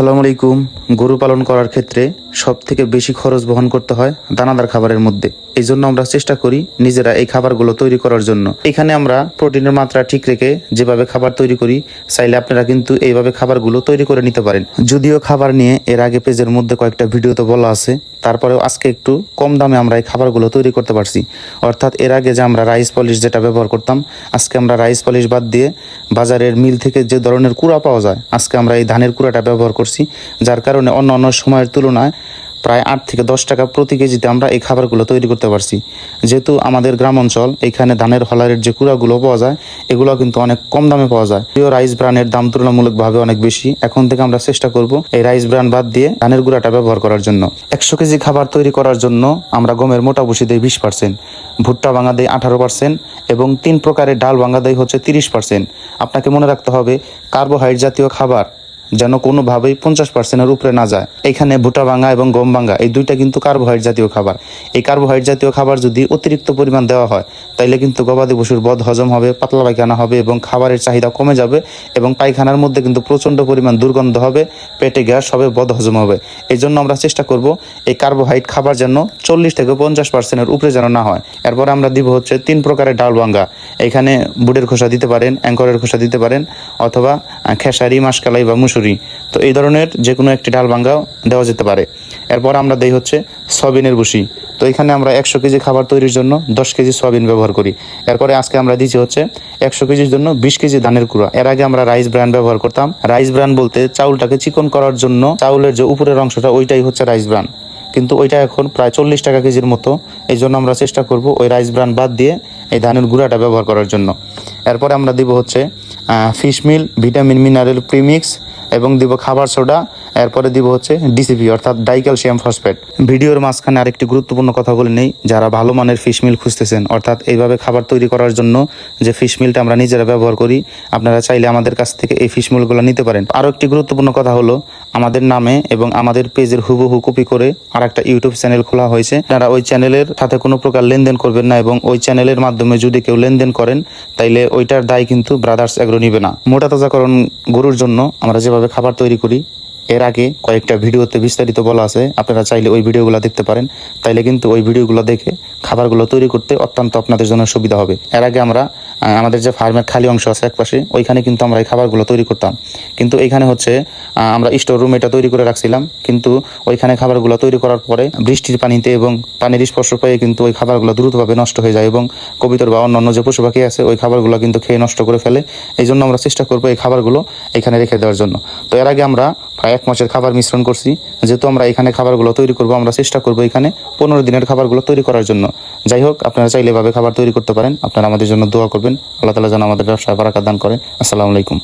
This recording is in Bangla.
আসসালামু আলাইকুম। গরু পালন করার ক্ষেত্রে সবথেকে বেশি খরচ বহন করতে হয় দানাদার খাবারের মধ্যে। এই জন্য আমরা চেষ্টা করি নিজেরা এই খাবারগুলো তৈরি করার জন্য। এখানে আমরা প্রোটিনের মাত্রা ঠিক রেখে যেভাবে খাবার তৈরি করি, চাইলে আপনারা কিন্তু এইভাবে খাবারগুলো তৈরি করে নিতে পারেন। যদিও খাবার নিয়ে এর আগে পেজের মধ্যে কয়েকটা ভিডিওতে বলা আছে, তারপরেও আজকে একটু কম দামে আমরা এই খাবারগুলো তৈরি করতে পারছি। অর্থাৎ এর আগে যে আমরা রাইস পলিশ যেটা ব্যবহার করতাম, আজকে আমরা রাইস পলিশ বাদ দিয়ে বাজারের মিল থেকে যে ধরনের কুড়া পাওয়া যায়, আজকে আমরা এই ধানের কুড়াটা ব্যবহার করছি, যার কারণে অন্য অন্য সময়ের তুলনায় প্রায় আট থেকে দশ টাকা প্রতি কেজিতে আমরা এই খাবারগুলো তৈরি করতে পারছি। যেহেতু আমাদের গ্রাম অঞ্চল এখানে ধানের হলারের যে কুড়াগুলো পাওয়া যায়, এগুলো কিন্তু অনেক কম দামে পাওয়া যায়। প্রিয় রাইস ব্রানের দাম তুলনামূলকভাবে অনেক বেশি, এখন থেকে আমরা চেষ্টা করব এই রাইস ব্রান বাদ দিয়ে ধানের গুঁড়াটা ব্যবহার করার জন্য। একশো কেজি খাবার তৈরি করার জন্য আমরা গমের মোটা ভুসি দিই বিশ পার্সেন্ট ভুট্টা ভাঙা দেয় আঠারো পার্সেন্ট এবং তিন প্রকারের ডাল ভাঙা দেয় হচ্ছে তিরিশ পার্সেন্ট আপনাকে মনে রাখতে হবে কার্বোহাইড্রেট জাতীয় খাবার যেন কোনোভাবেই পঞ্চাশ পার্সেন্টের উপরে না যায়। এখানে ভুটা ভাঙা এবং গম ভাঙা, এই দুইটা কিন্তু কার্বোহাইড্রেট জাতীয় খাবার। এই কার্বোহাইড্রেট জাতীয় খাবার যদি অতিরিক্ত পরিমাণ দেওয়া হয়, তাইলে কিন্তু গবাদি পশুর বদ হজম হবে, পাতলা পায়খানা হবে এবং খাবারের চাহিদা কমে যাবে এবং পায়খানার মধ্যে কিন্তু প্রচণ্ড পরিমাণ দুর্গন্ধ হবে, পেটে গ্যাস হবে, বদ হজম হবে। এই জন্য আমরা চেষ্টা করব এই কার্বোহাইড্রেট খাবার যেন চল্লিশ থেকে পঞ্চাশ পার্সেন্টের উপরে যেন না হয়। এরপর আমরা দিব হচ্ছে তিন প্রকারের ডাল ভাঙ্গা। এখানে বুটের খোসা দিতে পারেন, অ্যাঙ্করের খোসা দিতে পারেন অথবা খেসারি মাসকালাই বা মুসুরি তো এই ধরনের যে কোনো একটি ডাল ভাঙ্গাও দেওয়া যেতে পারে। এরপর আমরা দেই হচ্ছে সয়াবিনের বসি তো এখানে আমরা একশো কেজি খাবার তৈরির জন্য দশ কেজি সয়াবিন ব্যবহার করি। এরপরে আজকে আমরা দিচ্ছি হচ্ছে একশো কেজির জন্য বিশ কেজি ধানের কুড়া এর আগে আমরা রাইস ব্র্যান্ড ব্যবহার করতাম। রাইস ব্র্যান্ড বলতে চাউলটাকে চিকন করার জন্য চাউলের যে উপরের অংশটা, ওইটাই হচ্ছে রাইস ব্র্যান্ড কিন্তু ওইটা এখন প্রায় চল্লিশ টাকা কেজির মতো। এই জন্য আমরা চেষ্টা করব ওই রাইস ব্রান বাদ দিয়ে এই ধানের গুঁড়াটা ব্যবহার করার জন্য। এরপরে আমরা দিব হচ্ছে fish meal, vitamin, mineral, premix এবং দিব খাবার সোডা, এরপরে দিব হচ্ছে ডিসিপি অর্থাৎ ডাইক্যালসিয়াম ফসফেট। ভিডিওর মাঝখানে আরেকটি গুরুত্বপূর্ণ কথা বলে নেই, যারা ভালো মানের ফিশ মিল খুঁজতেছেন, অর্থাৎ এইভাবে খাবার তৈরি করার জন্য যে ফিশ মিলটা আমরা নিজেরা ব্যবহার করি, আপনারা চাইলে আমাদের কাছ থেকে এই ফিশ মিলগুলো নিতে পারেন। আরও একটি গুরুত্বপূর্ণ কথা হলো, আমাদের নামে এবং আমাদের পেজের হুবহু কপি করে আর একটা ইউটিউব চ্যানেল খোলা হয়েছে। আপনারা ওই চ্যানেলের সাথে কোনো প্রকার লেনদেন করবেন না এবং ওই চ্যানেলের মাধ্যমে যদি কেউ লেনদেন করেন, তাইলে ওইটার দায় কিন্তু ব্রাদার্স এগ্রো নিবে না। মোটা তাজাকরণ গরুর জন্য আমরা যেভাবে খাবার তৈরি করি। এর আগে কয়েকটা ভিডিওতে বিস্তারিত বলা আছে, আপনারা চাইলে ওই ভিডিওগুলো দেখতে পারেন। তাইলে কিন্তু ওই ভিডিওগুলো দেখে খাবারগুলো তৈরি করতে অত্যন্ত আপনাদের জন্য সুবিধা হবে। এর আগে আমরা আমাদের যে ফার্মের খালি অংশ আছে একপাশে ওইখানে কিন্তু আমরা এই খাবারগুলো তৈরি করতাম। কিন্তু এইখানে হচ্ছে আমরা স্টোর রুম এটা তৈরি করে রাখছিলাম। কিন্তু ওইখানে খাবারগুলো তৈরি করার পরে বৃষ্টির পানিতে এবং পানির স্পর্শ পেয়ে কিন্তু ওই খাবারগুলো দ্রুতভাবে নষ্ট হয়ে যায় এবং কবিতর বা অন্যান্য যে পশু পাখি আছে, ওই খাবারগুলো কিন্তু খেয়ে নষ্ট করে ফেলে। এই জন্য আমরা চেষ্টা করব এই খাবারগুলো এখানে রেখে দেওয়ার জন্য। তো এর আগে আমরা প্রায় এক মাসের খাবার মিশ্রণ করছি। যেহেতু আমরা এখানে খাবারগুলো তৈরি করব, আমরা চেষ্টা করব এখানে পনেরো দিনের খাবারগুলো তৈরি করার জন্য। যাই হোক, আপনারা চাইলে এভাবে খাবার তৈরি করতে পারেন। আপনারা আমাদের জন্য দোয়া করবেন। আল্লাহ তালা যেন আমাদের ব্যবসায় বারাকা দান করেন। আসসালামু আলাইকুম।